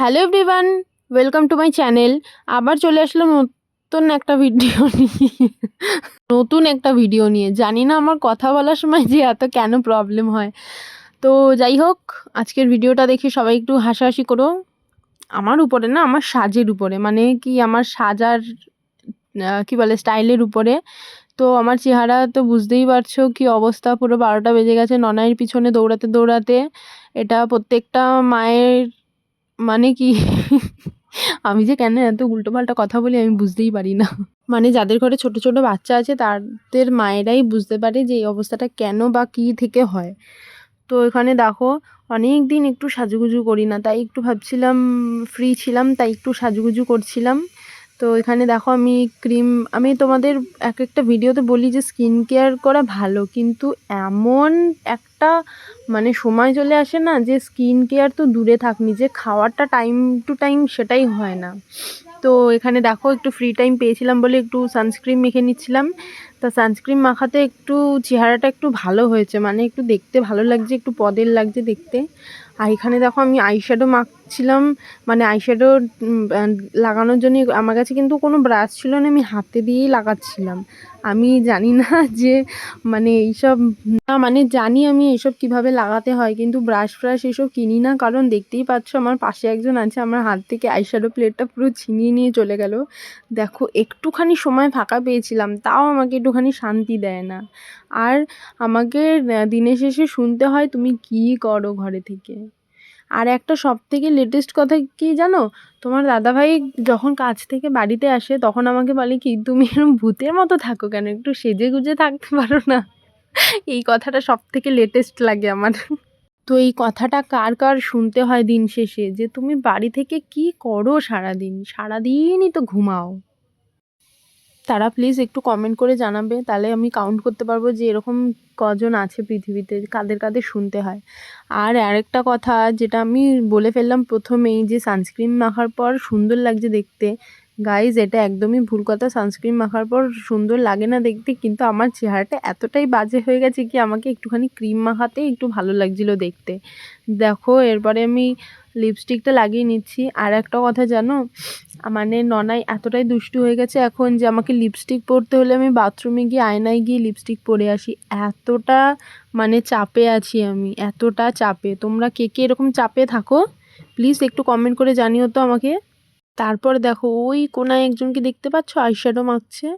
Hello everyone welcome to my channel আবার চলে আসলাম নতুন একটা ভিডিও নিয়ে। নতুন একটা ভিডিও নিয়ে। জানি না আমার কথা বলার সময় যে এত কেন প্রবলেম হয়। তো যাই হোক, আজকের ভিডিওটা দেখে সবাই একটু হাসাহাসি করো। আমার উপরে না, আমার সাজের উপরে। মানে কি, আমার সাজার কি বলে স্টাইলের উপরে। তো আমার চেহারা তো বুঝতেই পারছ কি অবস্থা। পুরো বারোটা বেজে গেছে, ননাইয়ের পিছনে দৌড়াতে দৌড়াতে। এটা প্রত্যেকটা মায়ের মানে কি? আমি যে কেন এত উল্টোপাল্টা কথা বলি আমি বুঝতেই পারি না। মানে যাদের ঘরে ছোট ছোট বাচ্চা আছে, তাদের মায়েরাই বুঝতে পারে যে এই অবস্থাটা কেন বা কী থেকে হয়। তো এখানে দেখো অনেক দিন একটু সাজুগুজু করি না, তাই একটু ভাবছিলাম ফ্রি ছিলাম, তাই একটু সাজুগুজু করছিলাম। তো এখানে দেখো আমি ক্রিম আমি তোমাদের এক একটা ভিডিওতে বলি যে স্কিন কেয়ার করা ভালো, কিন্তু এমন একটা মানে সময় চলে আসে না যে স্কিন কেয়ার তো দূরে থাক নিজে খাওয়ারটা টাইম টু টাইম সেটাই হয় না। তো এখানে দেখো একটু ফ্রি টাইম পেয়েছিলাম বলে একটু সানস্ক্রিন মেখে নিচ্ছিলাম। তা সানস্ক্রিন মাখাতে একটু চেহারাটা একটু ভালো হয়েছে মানে একটু দেখতে ভালো লাগছে, একটু পদের লাগছে দেখতে। আর এখানে দেখো আমি আইশ্যাডো মাখছিলাম মানে আইশ্যাডো লাগানোর জন্য আমার কাছে কিন্তু কোনো ব্রাশ ছিল না, আমি হাতে দিয়েই লাগাচ্ছিলাম। আমি জানি না যে মানে এইসব না মানে জানি আমি এইসব কীভাবে লাগাতে হয়, কিন্তু ব্রাশ ফ্রাশ এসব কিনি না, কারণ দেখতেই পাচ্ছ আমার পাশে একজন আছে, আমার হাত থেকে আইশ্যাডো প্লেটটা পুরো ছিনিয়ে নিয়ে চলে গেল। দেখো, একটুখানি সময় ফাঁকা পেয়েছিলাম, তাও আমাকে একটুখানি শান্তি দেয় না। আর আমাকে দিনের শেষে শুনতে হয় তুমি কী করো ঘরে থেকে। আর একটা সব থেকে লেটেস্ট কথা কি জানো? তোমার দাদাভাই যখন কাজ থেকে বাড়িতে আসে, তখন আমাকে বলে কি, তুমি এরকম ভূতের মতো থাকো কেন? একটু সেজে গুজে থাকতে পারো না। এই কথাটা সব থেকে লেটেস্ট লাগে আমার। তো এই কথাটা কার কার শুনতে হয় দিন শেষে? যে তুমি বাড়ি থেকে কি করো সারাদিন? সারাদিনই তো ঘুমাও। তারা প্লিজ একটু কমেন্ট করে জানাবে। তাহলে আমি কাউন্ট করতে পারব যে এরকম কজন আছে পৃথিবীতে, কাদের কাদের শুনতে হয়। আর আরেকটা কথা যেটা আমি বলে ফেললাম প্রথমেই যে সানস্ক্রিন মাখার পর সুন্দর লাগছে দেখতে। গাইজ এটা একদমই ভুল কথা। সানস্ক্রিন মাখার পর সুন্দর লাগে না দেখতে, কিন্তু আমার চেহারাটা এতটাই বাজে হয়ে গেছে কি আমাকে একটুখানি ক্রিম মাখাতে একটু ভালো লাগছিল দেখতে। দেখো, এরপরে আমি লিপস্টিকটা লাগিয়ে নিচ্ছি। আর একটা কথা জানো? মানে ননাই এতটাই দুষ্টু হয়ে গেছে এখন যে আমাকে লিপস্টিক পরতে হলে আমি বাথরুমে গিয়ে আয়নায় গিয়ে লিপস্টিক পরে আসি। এতটা মানে চাপে আছি আমি, এতটা চাপে। তোমরা কে কে এরকম চাপে থাকো? প্লিজ একটু কমেন্ট করে জানিও তো আমাকে। তারপর দেখো, ওই কোনায় একজনকে দেখতে পাচ্ছ? আইশ্যাডো মাখছে।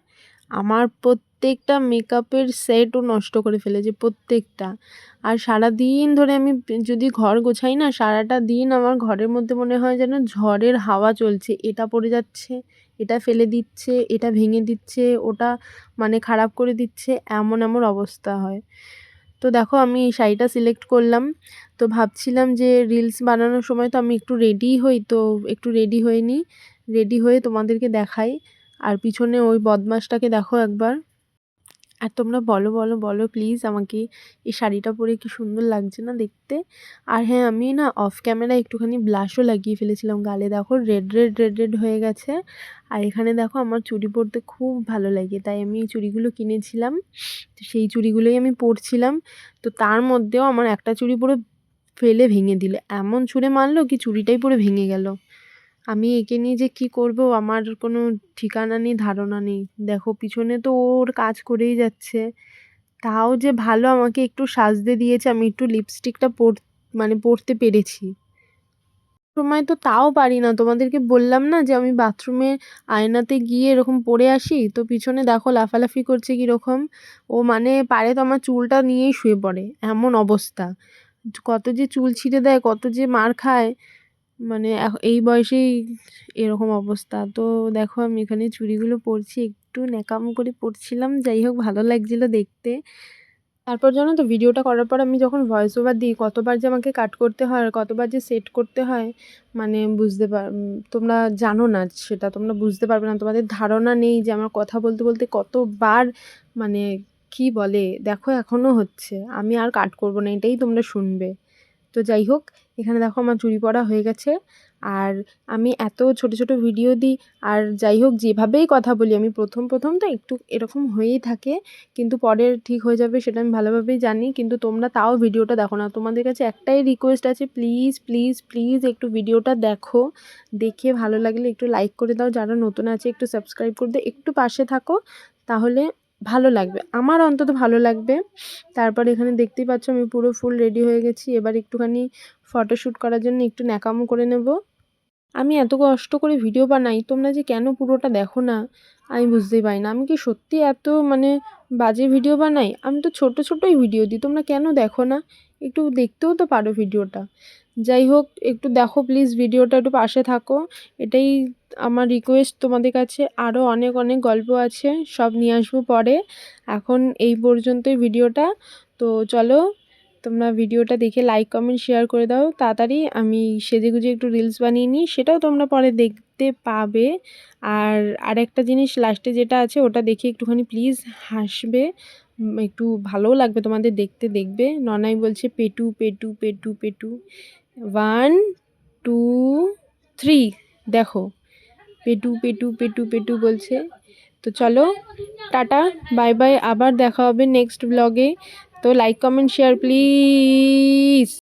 আমার প্রত্যেকটা মেকআপের সেটও নষ্ট করে ফেলেছে, প্রত্যেকটা। আর সারা দিন ধরে আমি যদি ঘর গোছাই না, সারাটা দিন আমার ঘরের মধ্যে মনে হয় যেন ঝড়ের হাওয়া চলছে। এটা পড়ে যাচ্ছে, এটা ফেলে দিচ্ছে, এটা ভেঙে দিচ্ছে, ওটা মানে খারাপ করে দিচ্ছে, এমন এমন অবস্থা হয়। তো দেখো, আমি এই শাড়িটা সিলেক্ট করলাম। তো ভাবছিলাম যে রিলস বানানোর সময় তো আমি একটু রেডি হই, তো একটু রেডি হয়ে নিই রেডি হয়ে তোমাদেরকে দেখাই। আর পিছনে ওই বদমাসটাকে দেখো একবার। আর তোমরা বলো বলো বলো প্লিজ আমাকে এই শাড়িটা পরে কি সুন্দর লাগছে না দেখতে? আর হ্যাঁ আমি না অফ ক্যামেরা একটুখানি ব্লাশও লাগিয়ে ফেলেছিলাম। গালে দেখো রেড রেড রেড রেড হয়ে গেছে। আর এখানে দেখো আমার চুড়ি পরতে খুব ভালো লাগে। তাই আমি এই চুড়িগুলো কিনেছিলাম। তো সেই চুড়িগুলোই আমি পরছিলাম। তো তার মধ্যেও আমার একটা চুড়ি পরে ফেলে ভেঙে দিল। এমন ছুঁড়ে মারলো কি চুড়িটাই পরে ভেঙে গেল। আমি একে নিয়ে যে কী করব? আমার কোনো ঠিকানা নেই, ধারণা নেই। দেখো, পিছনে তো ওর কাজ করেই যাচ্ছে। তাও যে ভালো আমাকে একটু সাজতে দিয়েছে, আমি একটু লিপস্টিকটা পর মানে পরতে পেরেছি। সময় তো তাও পারি না। তোমাদেরকে বললাম না যে আমি বাথরুমে আয়নাতে গিয়ে এরকম পরে আসি? তো পিছনে দেখো, লাফালাফি করছে কীরকম? ও মানে পারে তো আমার চুলটা নিয়েই শুয়ে পড়ে। এমন অবস্থা। কত যে চুল ছিঁড়ে দেয়, কত যে মার খায়। মানে এই বয়সেই এরকম অবস্থা। তো দেখো আমি এখানে চুড়িগুলো পরছি, একটু ন্যাকামো করে পরছিলাম, যাই হোক ভালো লাগছিল দেখতে। তারপর জানো তো ভিডিওটা করার পর আমি যখন ভয়েস ওভার দিই, কতবার যে আমাকে কাট করতে হয় আর কতবার যে সেট করতে হয় মানে বুঝতে পার তোমরা জানো না সেটা, তোমরা বুঝতে পারবে না। তোমাদের ধারণা নেই যে আমার কথা বলতে বলতে কতবার মানে কি বলে, দেখো এখনও হচ্ছে। আমি আর কাট করব না, এটাই তোমরা শুনবে। তো যাই হোক, এখানে দেখো আমার চুরি পড়া হয়ে গেছে। আর আমি এত ছোট ছোট ভিডিও দিই, আর যাই হোক, যেভাবেই কথা বলি, আমি প্রথম প্রথম তো একটু এরকম হয়েই থাকে, কিন্তু পরে ঠিক হয়ে যাবে সেটা আমি ভালোভাবেই জানি। কিন্তু তোমরা তাও ভিডিওটা দেখো না। তোমাদের কাছে একটাই রিকোয়েস্ট আছে প্লিজ প্লিজ প্লিজ একটু ভিডিওটা দেখো। দেখে ভালো লাগলে একটু লাইক করে দাও। যারা নতুন আছে, একটু সাবস্ক্রাইব করে দাও একটু পাশে থাকো। তাহলে ভালো লাগবে। আমার অন্তত ভালো লাগবে। তারপর এখানে দেখতেই পাচ্ছ আমি পুরো ফুল রেডি হয়ে গেছি। এবার একটুখানি ফটোশ্যুট করার জন্য একটু ন্যাকামো করে নেব। আমি এত কষ্ট করে ভিডিও বানাই, তোমরা যে কেন পুরোটা দেখো না? আমি বুঝতেই পারি না। আমি কি সত্যি এত মানে বাজে ভিডিও বানাই? আমি তো ছোট ছোটোই ভিডিও দিই, তোমরা কেন দেখো না? একটু দেখতেও তো পারো ভিডিওটা যাই হোক, একটু দেখো প্লিজ ভিডিওটা একটু পাশে থাকো। এটাই আমার রিকোয়েস্ট তোমাদের কাছে। আরও অনেক অনেক গল্প আছে, সব নিয়ে আসব পরে। এখন এই পর্যন্তই ভিডিওটা তো চলো তোমরা ভিডিওটা দেখে লাইক কমেন্ট শেয়ার করে দাও। তাড়াতাড়ি আমি সেজে গুজে একটু রিলস বানিয়ে নিই, সেটাও তোমরা পরে দেখতে পাবে। আর আরেকটা জিনিস লাস্টে যেটা আছে, ওটা দেখে একটুখানি প্লিজ হাসবে। একটু ভালোও লাগবে তোমাদের দেখতে, দেখবে। ননাই বলছে, পেটু পেটু পেটু পেটু। ওয়ান টু থ্রি দেখো, পেটু পেটু পেটু পেটু বলছে। তো চলো, টাটা বাই বাই আবার দেখা হবে নেক্সট ব্লগে তো লাইক কমেন্ট শেয়ার প্লিজ